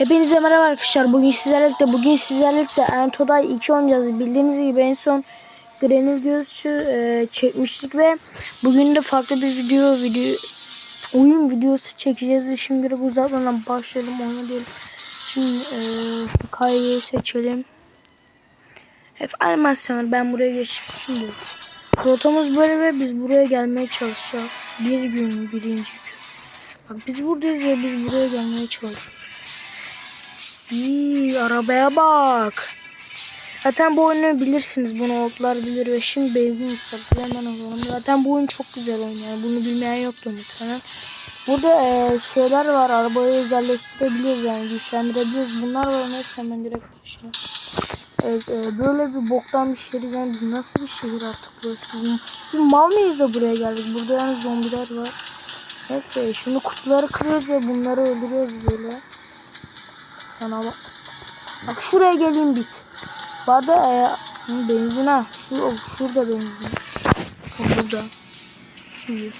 Hepinize merhaba arkadaşlar. Bugün sizlerle de bugün sizlerle de Entoday 2 oynayacağız. Bildiğiniz gibi en son Granül Gözü e, çekmiştik ve bugün de farklı bir video video oyun videosu çekeceğiz ve şimdi uzatmadan başlayalım onu diyelim. Şimdi e, kayayı seçelim. Hep animasyon ben buraya geçeyim. Rotamız böyle ve biz buraya gelmeye çalışacağız. Bir gün birinci gün. Bak biz buradayız ve biz buraya gelmeye çalışıyoruz. İyi arabaya bak. Zaten bu oyunu bilirsiniz. Bunu otlar bilir ve şimdi benzin istedim. Hemen alalım. Zaten bu oyun çok güzel oyun. Yani bunu bilmeyen yoktur muhtemelen. Burada e, şeyler var. Arabayı özelleştirebiliyoruz yani güçlendirebiliyoruz. Bunlar var. Neyse hemen direkt başlayalım. Evet, e, böyle bir boktan bir şehir yani nasıl bir şehir artık burası? Biz mal mıyız da buraya geldik? Burada yani zombiler var. Neyse şimdi kutuları kırıyoruz ve bunları öldürüyoruz böyle. Sana bak. Bak şuraya geleyim bit. Bu arada e, benzin ha. Şu, şurada benzin. Burada. Göstereyim.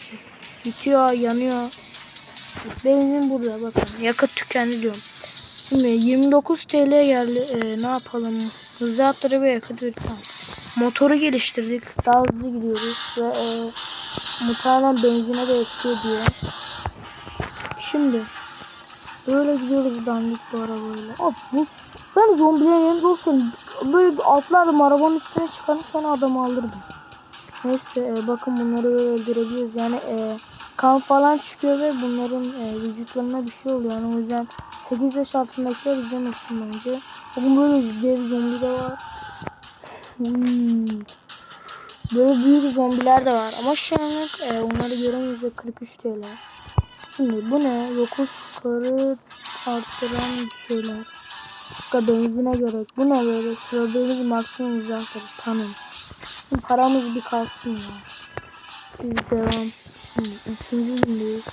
Bitiyor, yanıyor. Benzin burada bakın. Yakıt tükendi diyorum. Şimdi 29 TL geldi. E, ne yapalım? Hızlı atları ve yakıt. Tamam. Motoru geliştirdik. Daha hızlı gidiyoruz ve e, muhtemelen benzine de etki ediyor. Şimdi böyle gidiyoruz dandik bu arabayla. Abi bu ben zombilerin yanında olsam böyle bir atlardım arabanın üstüne çıkarım sonra adamı alırdım. Neyse e, bakın bunları böyle öldürebiliyoruz. Yani e, kan falan çıkıyor ve bunların e, vücutlarına bir şey oluyor. Yani o yüzden 8 yaş altındakiler izlemesin bence. Bakın böyle dev zombi de var. Hmm. Böyle büyük zombiler de var. Ama şu anlık e, onları göremiyoruz ve 43 TL. Şimdi bu ne? Yokuş karı arttıran bir şeyler. Dakika benzine gerek. Bu ne böyle? Sürdüğümüz maksimum uzaktır. Tamam. Şimdi paramız bir kalsın ya. Biz devam. Şimdi üçüncü gündeyiz.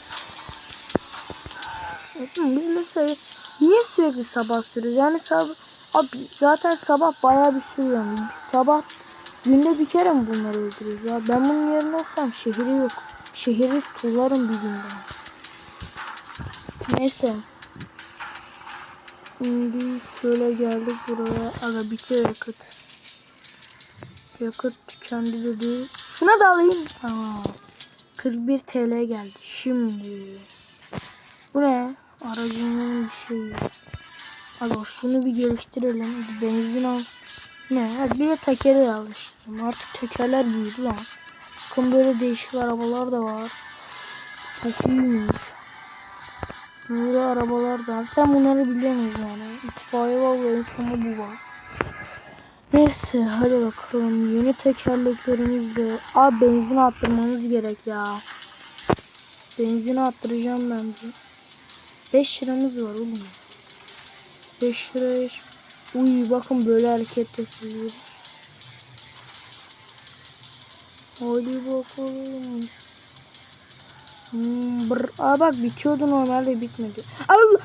Biz mesela niye sürekli sabah sürüyoruz? Yani sabah abi zaten sabah bayağı bir sürüyorum. Sabah günde bir kere mi bunları öldürüyoruz ya? Ben bunun yerine olsam şehri yok. Şehri tularım bir günde. Neyse. Şimdi şöyle geldik buraya. Aga bitiyor yakıt. Yakıt tükendi dedi. Şuna da alayım. Tamam. 41 TL geldi. Şimdi. Bu ne? Aracının bir şeyi. Aga şunu bir geliştirelim. Bir benzin al. Ne? Bir de tekeri alıştırdım. Artık tekerler büyüdü lan. Bakın böyle değişik arabalar da var. Çok iyiymiş. Böyle arabalar da. Sen bunları biliyorsunuz yani. İtfaiye var ve sonunda bu var. Neyse hadi bakalım. Yeni tekerleklerimizle. Abi benzin attırmamız gerek ya. Benzin attıracağım ben bir. 5 liramız var oğlum. 5 liraya Uy bakın böyle hareket yapıyoruz. Hadi bakalım. Hmm, brr. Aa bak bitiyordu normalde bitmedi. Allah!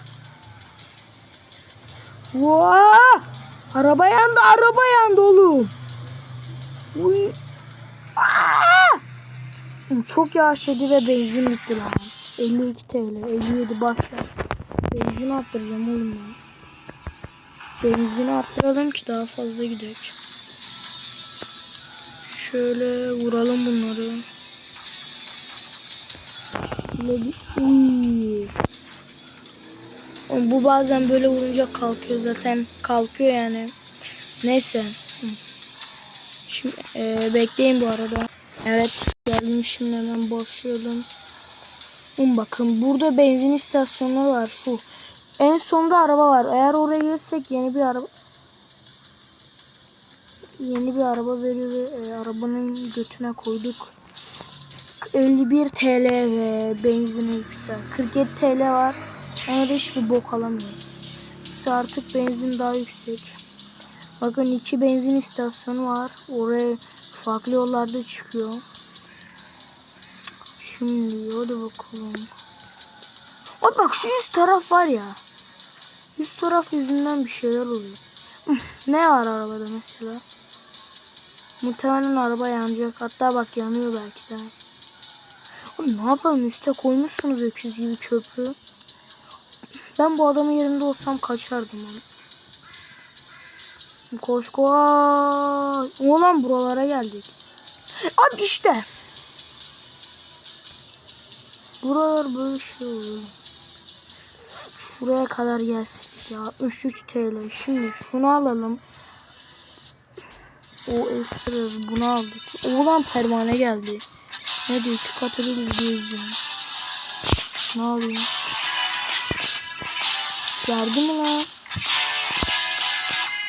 Vaa! Araba yandı, araba yandı oğlum. Uy! Aa! Çok yağışladı ve benzin bitti lan. 52 TL, 57 başla. Benzin attıracağım oğlum ya. Benzini arttıralım ki daha fazla gidelim. Şöyle vuralım bunları. Bu bazen böyle vurunca kalkıyor zaten kalkıyor yani. Neyse. Şimdi e, bekleyin bu arada. Evet geldim şimdi hemen başlayalım. Bakın burada benzin istasyonları var şu. En sonda araba var. Eğer oraya gelsek yeni bir araba yeni bir araba veriyor ve e, arabanın götüne koyduk. 51 TL ve benzini yüksek. 47 TL var. Ona da hiçbir bok alamıyoruz. Ise artık benzin daha yüksek. Bakın iki benzin istasyonu var. Oraya farklı yollarda çıkıyor. Şimdi hadi bakalım. Bak bak şu üst taraf var ya. Üst taraf yüzünden bir şeyler oluyor. ne var arabada mesela? Muhtemelen araba yanacak. Hatta bak yanıyor belki de. Oğlum ne yapalım üste koymuşsunuz öküz gibi köprü. Ben bu adamın yerinde olsam kaçardım onu. Koş koş. Oğlan buralara geldik. Abi işte. Buralar böyle şey oluyor. Şuraya kadar gelsin ya. 63 TL. Şimdi şunu alalım. O ekstra bunu aldık. Oğlan pervane geldi. Ne diyor? İki katı bir izliyor. Ne alayım? Verdi mi lan?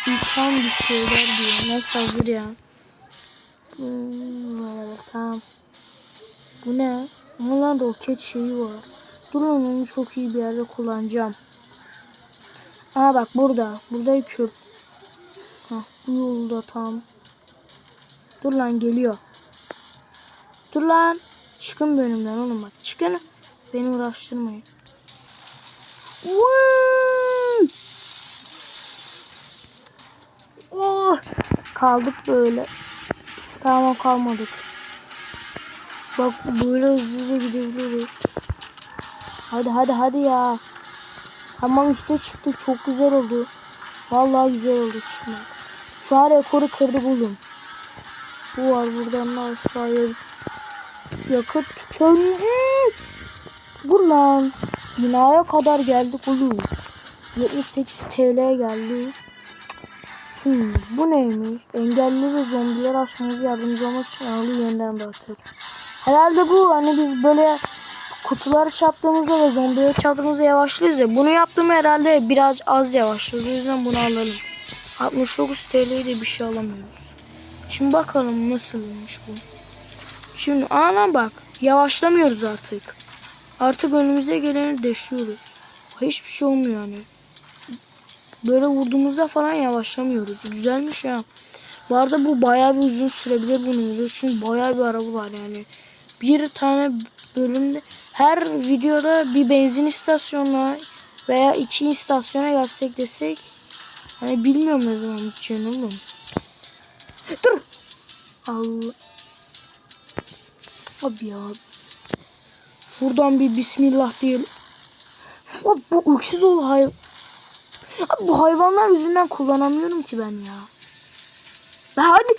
İlkan bir şeyler diyor. Neyse hazır ya. Hmm, evet tamam. Bu ne? Ama lan roket şeyi var. Dur onu çok iyi bir yerde kullanacağım. Aa bak burada. Burada köp. Hah, bu yolda tam. Dur lan geliyor. Dur lan. Çıkın önümden oğlum bak. Çıkın. Beni uğraştırmayın. Vuu! Oh! Kaldık böyle. Tamam kalmadık. Bak böyle hızlıca gidebiliriz. Hadi hadi hadi ya. Tamam işte çıktı. Çok güzel oldu. Vallahi güzel oldu çıkmak. Şu an rekoru kırdı buldum. Bu var buradan da aşağıya. Tükendi. Dur lan. Binaya kadar geldik oğlum. 78 TL geldi. Şimdi bu neymiş? Engelli ve zombiler aşmamıza yardımcı olmak için ağlı yeniden dağıtır. Herhalde bu hani biz böyle kutuları çarptığımızda ve zombileri çarptığımızda yavaşlıyoruz ya. Bunu yaptığımda herhalde biraz az yavaşlıyoruz. O yüzden bunu alalım. 69 TL'ye de bir şey alamıyoruz. Şimdi bakalım nasılmış bu. Şimdi ana bak yavaşlamıyoruz artık. Artık önümüze geleni deşiyoruz. Hiçbir şey olmuyor yani. Böyle vurduğumuzda falan yavaşlamıyoruz. Güzelmiş ya. Bu arada bu bayağı bir uzun sürebilir bunun. Çünkü bayağı bir araba var yani. Bir tane bölümde her videoda bir benzin istasyonuna veya iki istasyona gelsek desek hani bilmiyorum ne zaman biteceğini oğlum. Dur. Allah. Abi ya. Buradan bir bismillah diyelim. Abi bu öküz ol hay. Abi bu hayvanlar yüzünden kullanamıyorum ki ben ya. Ben hadi.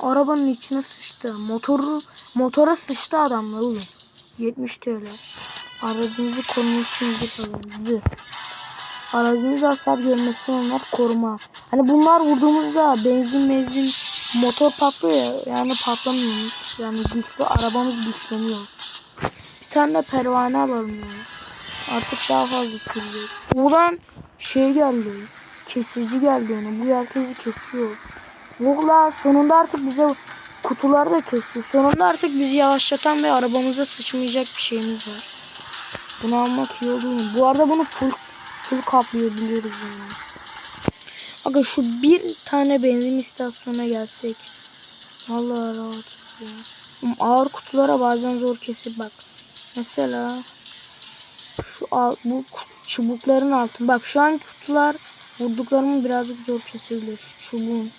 Arabanın içine sıçtı. Motoru motora sıçtı adamlar oğlum. 70 TL. Aracınızı korumak için alın. Zırh. Aracınız hasar görmesi onlar koruma. Hani bunlar vurduğumuzda benzin benzin motor patlıyor ya. Yani patlamıyormuş. Yani güçlü arabamız güçleniyor. Bir tane de pervane alalım ya. Artık daha fazla sürecek. Buradan şey geldi. Kesici geldi ona. Bu herkesi kesiyor. Valla sonunda artık bize kutuları da kesiyor. Sonunda artık bizi yavaşlatan ve arabamıza sıçmayacak bir şeyimiz var. Bunu almak iyi olur mu? Bu arada bunu full full kaplayabiliyoruz yani. Aga şu bir tane benzin istasyonuna gelsek. Vallahi rahat ya. Ağır kutulara bazen zor kesip bak. Mesela şu al, bu çubukların altı. Bak şu an kutular vurduklarımı birazcık zor kesebilir. Şu çubuğun.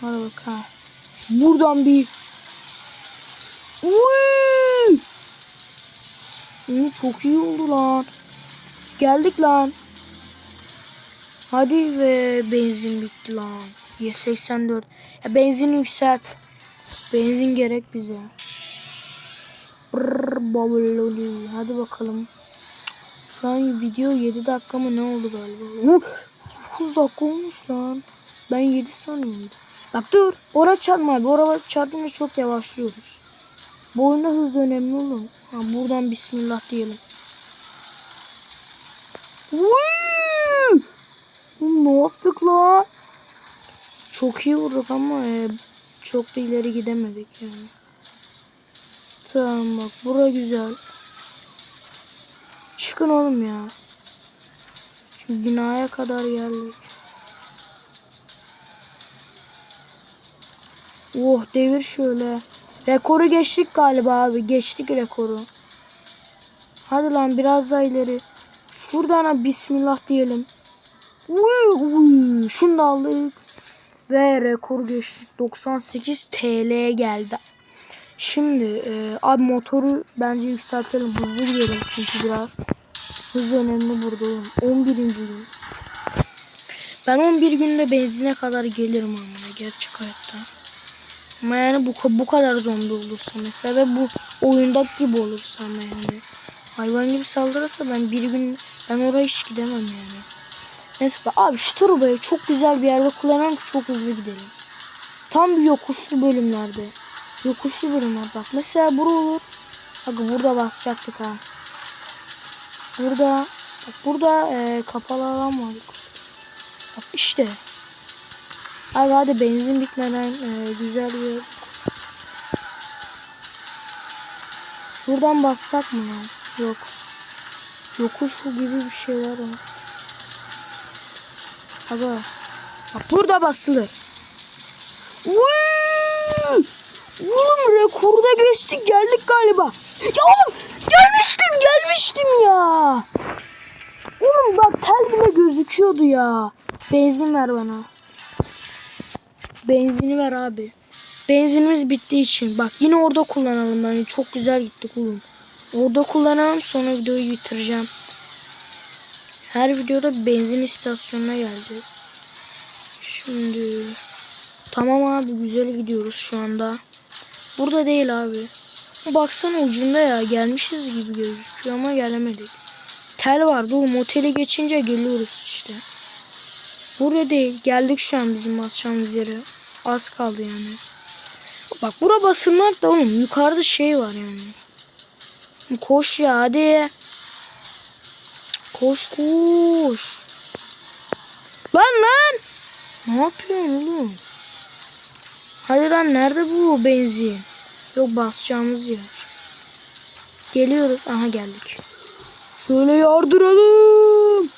Hadi bak ha. Buradan bir Uy! Çok iyi oldu lan. Geldik lan. Hadi ve benzin bitti lan. 184. Ya benzin yükselt. Benzin gerek bize. Brrr, babaloli. Hadi bakalım. Şu an video 7 dakika mı ne oldu galiba? Uf, 9 dakika olmuş lan. Ben 7 sanıyorum. Bak dur. Oraya çarpma abi. Oraya çarpınca çok yavaşlıyoruz. Bu oyunda hız önemli oğlum. Ha, buradan bismillah diyelim. Oğlum ne yaptık lan? Çok iyi vurduk ama e, çok da ileri gidemedik yani. Tamam bak bura güzel. Çıkın oğlum ya. Şu binaya kadar geldik. Oh devir şöyle. Rekoru geçtik galiba abi. Geçtik rekoru. Hadi lan biraz daha ileri. Şuradan ha, bismillah diyelim. Şunu da aldık. Ve rekor geçtik. 98 TL geldi. Şimdi e, abi motoru bence yükseltelim. Hızlı gidelim çünkü biraz. Hız önemli burada oğlum. 11. gün. Ben 11 günde benzine kadar gelirim amına gerçek hayatta. Ama yani bu, bu kadar zombi olursa mesela ve bu oyundaki gibi olursa ama yani. Hayvan gibi saldırırsa ben bir gün ben oraya hiç gidemem yani. Neyse abi şu turbayı çok güzel bir yerde kullanalım ki çok hızlı gidelim. Tam bir yokuşlu bölümlerde. Yokuşlu bölümler bak. Mesela bura olur. Bak burada basacaktık ha. Burada bak burada e, kapalı alan var. Bak işte. Abi hadi benzin bitmeden e, güzel bir Buradan bassak mı lan? Yok. Yokuş gibi bir şeyler var. Aga. Bak burada basılır. Vııı! Oğlum rekorda geçtik geldik galiba. Ya oğlum gelmiştim gelmiştim ya. Oğlum bak tel bile gözüküyordu ya. Benzin ver bana. Benzini ver abi. Benzinimiz bittiği için. Bak yine orada kullanalım. Yani çok güzel gittik oğlum. Orada kullanalım sonra videoyu bitireceğim. Her videoda benzin istasyonuna geleceğiz. Şimdi tamam abi güzel gidiyoruz şu anda. Burada değil abi. Baksana ucunda ya gelmişiz gibi gözüküyor ama gelemedik. Tel vardı oğlum otele geçince geliyoruz işte. Burada değil geldik şu an bizim atacağımız yere. Az kaldı yani. Bak bura basılmak da oğlum yukarıda şey var yani. Koş ya hadi. Koş koş. Lan lan. Ne yapıyorsun oğlum? Hadi lan nerede bu benzin? Yok basacağımız yer. Geliyoruz. Aha geldik. Şöyle yardıralım.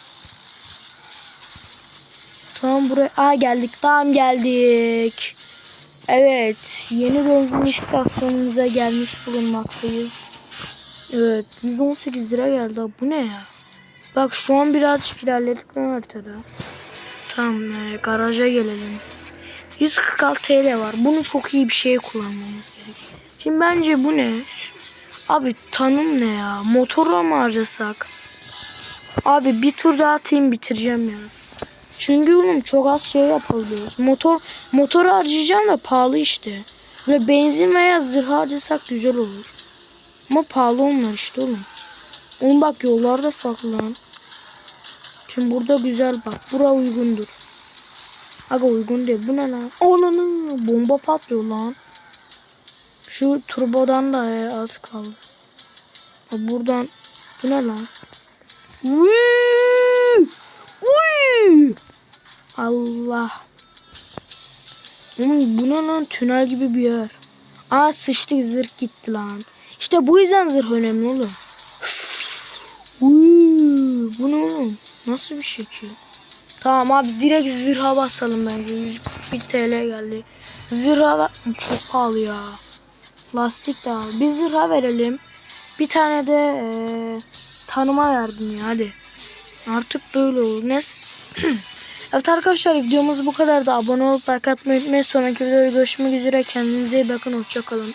Tamam buraya. Aa geldik. Tamam geldik. Evet. Yeni benzin istasyonumuza gelmiş bulunmaktayız. Evet. 118 lira geldi. Bu ne ya? Bak şu an biraz ilerledik mi haritada? Tamam. E, garaja gelelim. 146 TL var. Bunu çok iyi bir şeye kullanmamız gerek. Şimdi bence bu ne? Abi tanım ne ya? Motora mı harcasak? Abi bir tur daha atayım bitireceğim ya. Çünkü oğlum çok az şey yapabiliyoruz. Motor motor harcayacağım da pahalı işte. Böyle benzin veya zırh harcasak güzel olur. Ama pahalı onlar işte oğlum. Oğlum bak yollar da farklı lan. Şimdi burada güzel bak. Bura uygundur. Aga uygun değil. Bu ne lan? Oğlum bomba patlıyor lan. Şu turbodan da e, az kaldı. Ha, buradan bu ne lan? Uy! Allah. Oğlum bu ne lan? Tünel gibi bir yer. Aa sıçtık zırh gitti lan. İşte bu yüzden zırh önemli oğlum. Bu ne oğlum? Nasıl bir şekil? Tamam abi direkt zırha basalım bence. 141 TL geldi. Zırha da- çok pahalı ya. Lastik de al. Bir zırha verelim. Bir tane de eee, tanıma verdim ya hadi. Artık böyle olur. Ne? evet arkadaşlar videomuz bu kadar da abone olup like atmayı unutmayın. Sonraki videoda görüşmek üzere. Kendinize iyi bakın. Hoşçakalın.